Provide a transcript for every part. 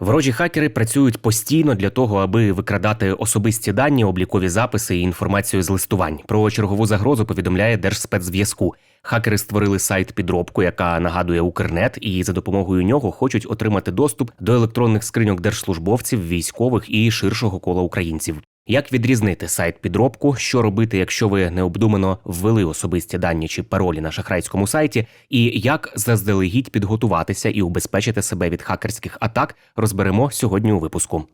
Ворожі хакери працюють постійно для того, аби викрадати особисті дані, облікові записи і інформацію з листувань. Про чергову загрозу повідомляє Держспецзв'язку. Хакери створили сайт підробку, яка нагадує Укрнет, і за допомогою нього хочуть отримати доступ до електронних скриньок держслужбовців, військових і ширшого кола українців. Як відрізнити сайт підробку, що робити, якщо ви необдумано ввели особисті дані чи паролі на шахрайському сайті, і як заздалегідь підготуватися і убезпечити себе від хакерських атак, розберемо сьогодні у випуску.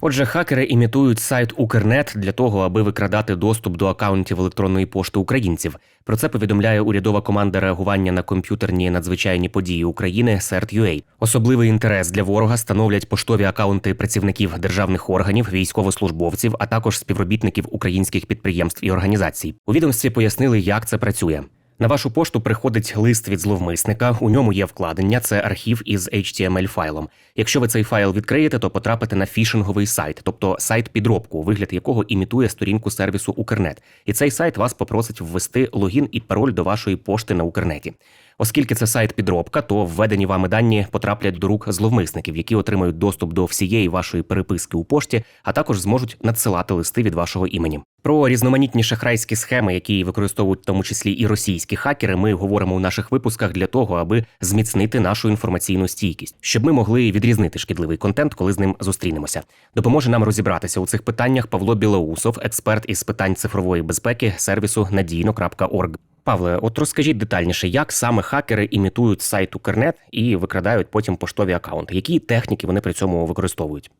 Отже, хакери імітують сайт Укрнет для того, аби викрадати доступ до акаунтів електронної пошти українців. Про це повідомляє урядова команда реагування на комп'ютерні надзвичайні події України CERT.UA. Особливий інтерес для ворога становлять поштові акаунти працівників державних органів, військовослужбовців, а також співробітників українських підприємств і організацій. У відомстві пояснили, як це працює. На вашу пошту приходить лист від зловмисника. У ньому є вкладення, це архів із HTML файлом. Якщо ви цей файл відкриєте, то потрапите на фішинговий сайт, тобто сайт підробку, вигляд якого імітує сторінку сервісу Укрнет. І цей сайт вас попросить ввести логін і пароль до вашої пошти на Укрнеті. Оскільки це сайт підробка, то введені вами дані потраплять до рук зловмисників, які отримають доступ до всієї вашої переписки у пошті, а також зможуть надсилати листи від вашого імені. Про різноманітні шахрайські схеми, які використовують в тому числі і російські хакери, ми говоримо у наших випусках для того, аби зміцнити нашу інформаційну стійкість, щоб ми могли відрізнити шкідливий контент, коли з ним зустрінемося. Допоможе нам розібратися у цих питаннях Павло Білоусов, експерт із питань цифрової безпеки сервісу надійно.орг. Павле, от розкажіть детальніше, як саме хакери імітують сайт Укрнет і викрадають потім поштові акаунти. Які техніки вони при цьому використовують?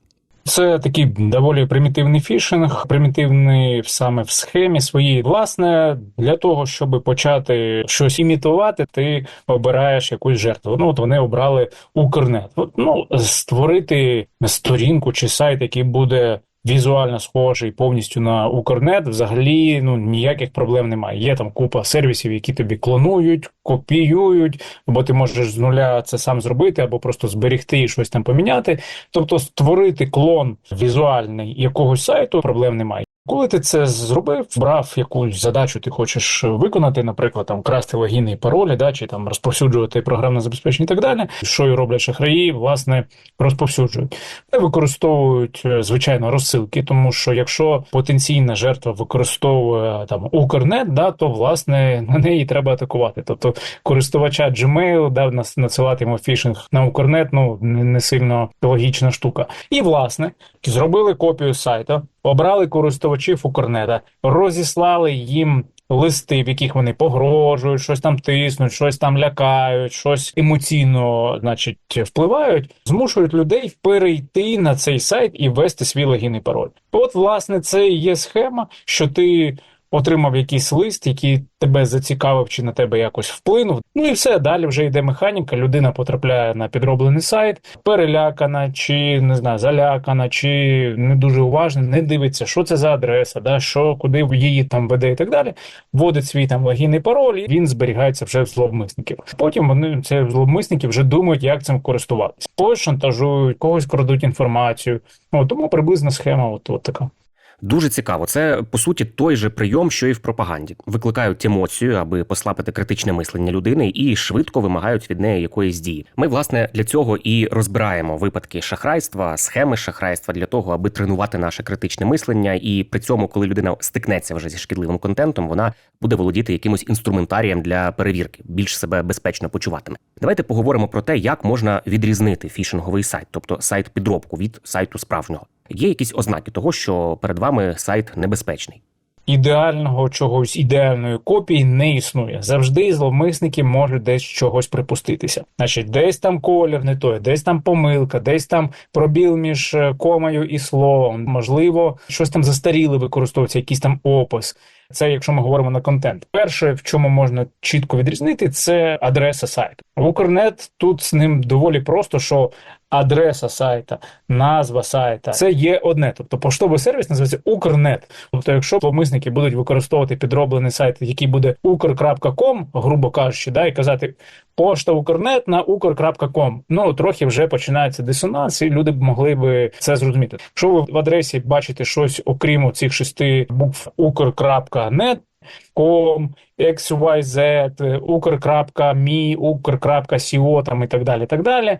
Це такий доволі примітивний фішинг, примітивний саме в схемі своїй. Власне, для того, щоб почати щось імітувати, ти обираєш якусь жертву. Ну от вони обрали Укрнет. От, ну створити сторінку чи сайт, який буде. Візуально схожий повністю на Укрнет, взагалі ну ніяких проблем немає. Є там купа сервісів, які тобі клонують, копіюють, або ти можеш з нуля це сам зробити, або просто зберегти і щось там поміняти. Тобто створити клон візуальний якогось сайту проблем немає. Коли ти це зробив, брав якусь задачу, ти хочеш виконати, наприклад, там красти логіни і паролі, да, чи там розповсюджувати програмне забезпечення і так далі. Що і роблять шахраї, власне, розповсюджують. Вони використовують е, звичайно розсилки, тому що якщо потенційна жертва використовує там Укрнет, да, то власне на неї треба атакувати. Тобто користувача Gmail нас- надсилати йому фішинг на Укрнет, ну не, не сильно логічна штука. І власне зробили копію сайту, обрали користувачів Укрнета, розіслали їм. Листи, в яких вони погрожують, щось там тиснуть, щось там лякають, щось емоційно, значить, впливають, змушують людей перейти на цей сайт і ввести свій логін і пароль. От, власне, це і є схема, що ти отримав якийсь лист, який тебе зацікавив чи на тебе якось вплинув. Ну і все, далі вже йде механіка. Людина потрапляє на підроблений сайт, перелякана, чи не знаю, залякана, чи не дуже уважна, не дивиться, що це за адреса, да, що куди її там веде і так далі. Вводить свій там логін пароль, і він зберігається вже в зловмисників. Потім вони це зловмисники вже думають, як цим користуватися. Когось шантажують, когось крадуть інформацію. От, тому приблизна схема, от, от така. Дуже цікаво. Це по суті той же прийом, що і в пропаганді. Викликають емоцію, аби послабити критичне мислення людини, і швидко вимагають від неї якоїсь дії. Ми, власне, для цього і розбираємо випадки шахрайства, схеми шахрайства для того, аби тренувати наше критичне мислення. І при цьому, коли людина стикнеться вже зі шкідливим контентом, вона буде володіти якимось інструментарієм для перевірки, більш себе безпечно почуватиме. Давайте поговоримо про те, як можна відрізнити фішинговий сайт, тобто сайт підробку від сайту справжнього. Є якісь ознаки того, що перед вами сайт небезпечний. ідеального чогось ідеальної копії не існує. Завжди зловмисники можуть десь чогось припуститися. Значить, десь там колір не той, десь там помилка, десь там пробіл між е, комою і словом. Можливо, щось там застаріле використовується, якийсь там опис. Це якщо ми говоримо на контент. Перше, в чому можна чітко відрізнити, це адреса сайту. Укрнет тут з ним доволі просто, що адреса сайта, назва сайта це є одне. Тобто поштовий сервіс називається Укрнет. Тобто, якщо зловмисники будуть використовувати підроблений сайт, який буде ukr.com, грубо кажучи, да, і казати пошта Укрнет на ukr.com, ну трохи вже починається дисонанс, і люди б могли би це зрозуміти. Якщо ви в адресі бачите щось, окрім цих шести букв ukr.net, com, xyz, ukr.me, ukr.co там і так далі, так далі.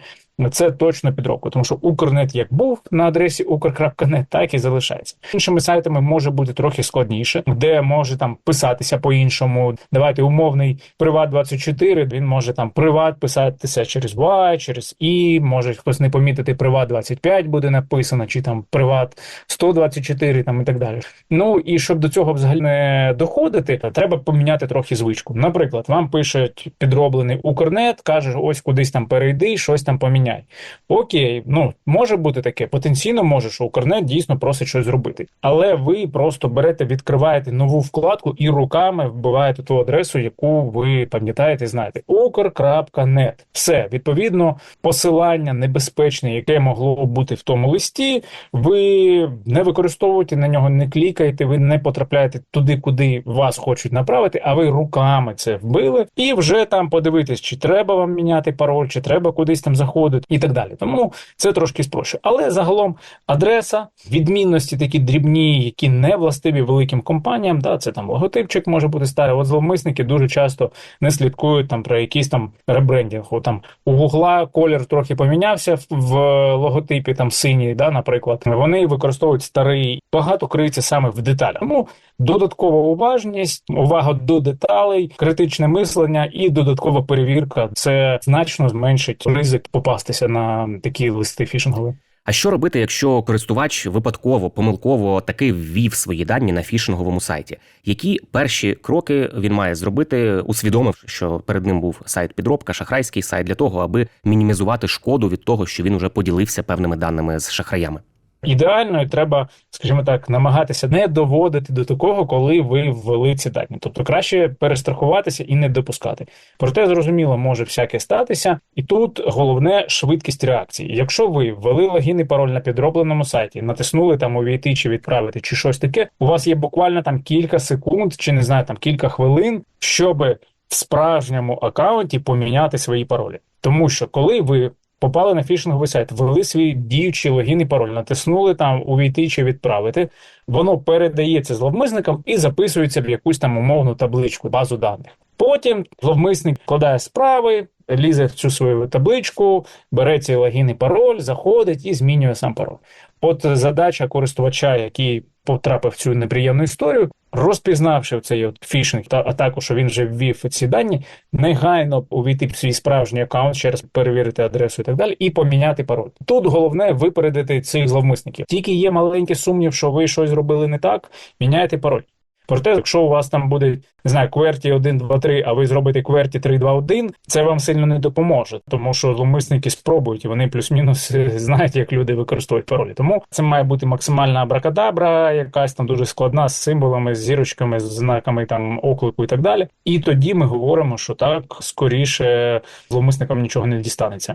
Це точно підробка, тому що Укрнет як був на адресі ukr.net, так і залишається. Іншими сайтами може бути трохи складніше, де може там писатися по-іншому. Давайте умовний приват 24 Він може там приват писатися через Y, через І. Може хтось не помітити приват 25 буде написано, чи там приват 124 там і так далі. Ну і щоб до цього взагалі не доходити, то треба поміняти трохи звичку. Наприклад, вам пишуть підроблений Укрнет, каже, ось кудись там перейди, щось там поміняй. Окей, ну може бути таке. Потенційно може, що Укрнет дійсно просить щось зробити. Але ви просто берете, відкриваєте нову вкладку і руками вбиваєте ту адресу, яку ви пам'ятаєте, знаєте. Ukr.net. Все, відповідно, посилання небезпечне, яке могло бути в тому листі. Ви не використовуєте на нього, не клікаєте, ви не потрапляєте туди, куди вас хочуть направити, а ви руками це вбили, і вже там подивитись, чи треба вам міняти пароль, чи треба кудись там заходити, і так далі. Тому це трошки спрощує. Але загалом адреса, відмінності такі дрібні, які не властиві великим компаніям, да, це там логотипчик може бути старий. От зловмисники дуже часто не слідкують там про якийсь там ребрендінг. От, там у Гугла колір трохи помінявся в, в логотипі, там синій, да, наприклад. Вони використовують старий, багато криється саме в деталях. Тому додаткова уважність, увага до деталей, критичне мислення і додаткова перевірка це значно зменшить ризик попастися на такі листи фішингові. А що робити, якщо користувач випадково, помилково таки ввів свої дані на фішинговому сайті? Які перші кроки він має зробити, усвідомивши, що перед ним був сайт підробка, шахрайський сайт для того, аби мінімізувати шкоду від того, що він уже поділився певними даними з шахраями? Ідеально і треба, скажімо так, намагатися не доводити до такого, коли ви ввели ці дані. Тобто краще перестрахуватися і не допускати. Проте зрозуміло, може всяке статися, і тут головне швидкість реакції. Якщо ви ввели логін і пароль на підробленому сайті, натиснули там увійти чи відправити, чи щось таке, у вас є буквально там кілька секунд, чи не знаю, там кілька хвилин, щоб в справжньому аккаунті поміняти свої паролі. Тому що коли ви попали на фішинговий сайт, ввели свій діючий логін і пароль, натиснули там увійти чи відправити, воно передається зловмисникам і записується в якусь там умовну табличку, базу даних. Потім зловмисник вкладає справи, лізе в цю свою табличку, бере цей логін і пароль, заходить і змінює сам пароль. От задача користувача, який потрапив в цю неприємну історію, розпізнавши цей от фішинг, та а також що він вже ввів ці дані, негайно увійти в свій справжній аккаунт, ще раз перевірити адресу і так далі, і поміняти пароль. Тут головне випередити цих зловмисників. Тільки є маленький сумнів, що ви щось зробили не так, міняйте пароль. Проте, якщо у вас там буде не знаю, QWERTY 1, 2, 3, а ви зробите QWERTY 3, 2, 1, це вам сильно не допоможе, тому що зловмисники спробують, і вони плюс-мінус е, знають, як люди використовують паролі. Тому це має бути максимальна абракадабра, якась там дуже складна з символами, з зірочками, з знаками там оклику і так далі. І тоді ми говоримо, що так скоріше зловмисникам нічого не дістанеться.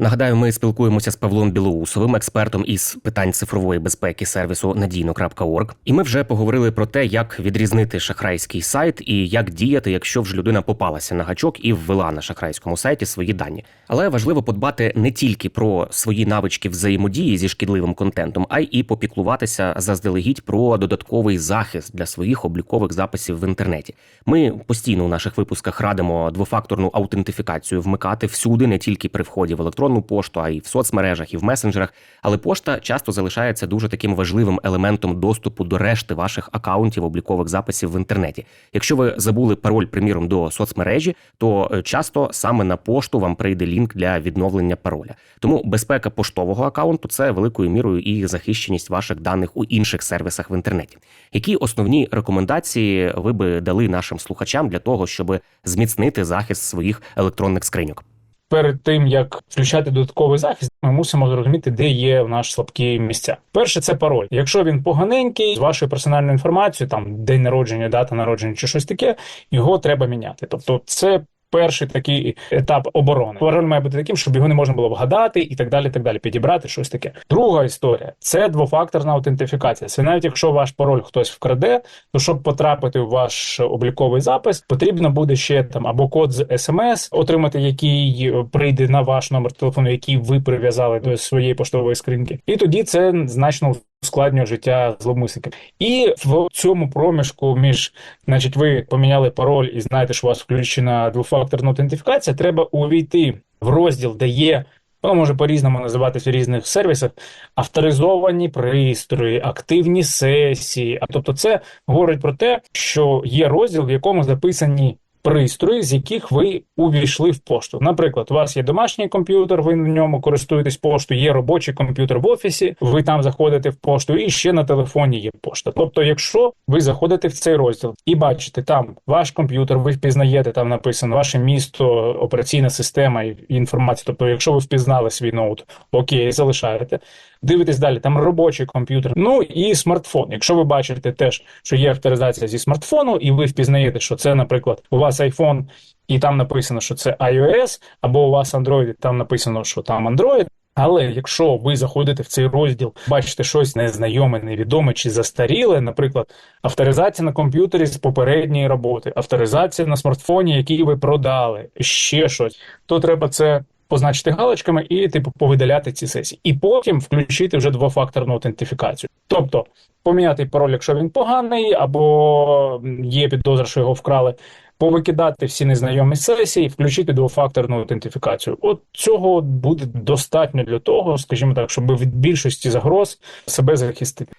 Нагадаю, ми спілкуємося з Павлом Білоусовим, експертом із питань цифрової безпеки сервісу надійно.орг. І ми вже поговорили про те, як відрізнити шахрайський сайт і як діяти, якщо вже людина попалася на гачок і ввела на шахрайському сайті свої дані. Але важливо подбати не тільки про свої навички взаємодії зі шкідливим контентом, а й попіклуватися заздалегідь про додатковий захист для своїх облікових записів в інтернеті. Ми постійно у наших випусках радимо двофакторну аутентифікацію вмикати всюди, не тільки при вході в електронну пошту, а й в соцмережах, і в месенджерах. Але пошта часто залишається дуже таким важливим елементом доступу до решти ваших акаунтів облікових записів в інтернеті. Якщо ви забули пароль, приміром, до соцмережі, то е, часто саме на пошту вам прийде лінк для відновлення пароля. Тому безпека поштового акаунту це великою мірою і захищеність ваших даних у інших сервісах в інтернеті. Які основні рекомендації ви би дали нашим слухачам для того, щоб зміцнити захист своїх електронних скриньок? Перед тим як включати додатковий захист, ми мусимо зрозуміти, де є наш слабкі місця. Перше, це пароль. Якщо він поганенький, з вашою персональною інформацією, там день народження, дата народження чи щось таке, його треба міняти. Тобто, це. Перший такий етап оборони. Пароль має бути таким, щоб його не можна було вгадати і так далі. так далі, Підібрати щось таке. Друга історія це двофакторна аутентифікація. Це навіть якщо ваш пароль хтось вкраде, то щоб потрапити в ваш обліковий запис, потрібно буде ще там або код з смс, отримати, який е, прийде на ваш номер телефону, який ви прив'язали до своєї поштової скриньки, і тоді це значно ускладнює життя зловмисників. І в цьому проміжку між, значить, ви поміняли пароль і знаєте, що у вас включена двофакторна аутентифікація, треба увійти в розділ, де є. Воно може по-різному називатися в різних сервісах. Авторизовані пристрої, активні сесії. А тобто, це говорить про те, що є розділ, в якому записані пристрої, з яких ви увійшли в пошту. Наприклад, у вас є домашній комп'ютер, ви на ньому користуєтесь поштою, є робочий комп'ютер в офісі, ви там заходите в пошту, і ще на телефоні є пошта. Тобто, якщо ви заходите в цей розділ і бачите там ваш комп'ютер, ви впізнаєте, там написано ваше місто, операційна система і інформація. Тобто, якщо ви впізнали свій ноут, окей, залишаєте. Дивитесь далі, там робочий комп'ютер, ну і смартфон. Якщо ви бачите теж, що є авторизація зі смартфону, і ви впізнаєте, що це, наприклад, у вас iPhone, і там написано, що це iOS, або у вас Android, там написано, що там Android. Але якщо ви заходите в цей розділ, бачите щось незнайоме, невідоме чи застаріле, наприклад, авторизація на комп'ютері з попередньої роботи, авторизація на смартфоні, який ви продали, ще щось, то треба це позначити галочками і типу повидаляти ці сесії, і потім включити вже двофакторну аутентифікацію. Тобто поміняти пароль, якщо він поганий, або є підозра, що його вкрали. Повикидати всі незнайомі сесії, включити двофакторну аутентифікацію. От цього буде достатньо для того, скажімо так, щоб від більшості загроз себе захистити.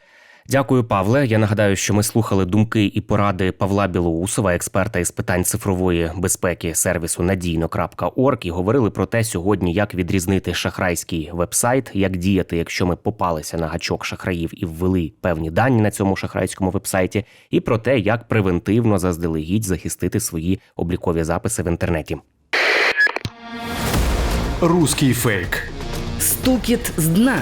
Дякую, Павле. Я нагадаю, що ми слухали думки і поради Павла Білоусова, експерта із питань цифрової безпеки сервісу надійно.орг, і говорили про те сьогодні, як відрізнити шахрайський вебсайт, як діяти, якщо ми попалися на гачок шахраїв і ввели певні дані на цьому шахрайському вебсайті, і про те, як превентивно заздалегідь захистити свої облікові записи в інтернеті. Руський фейк. Стукіт з дна.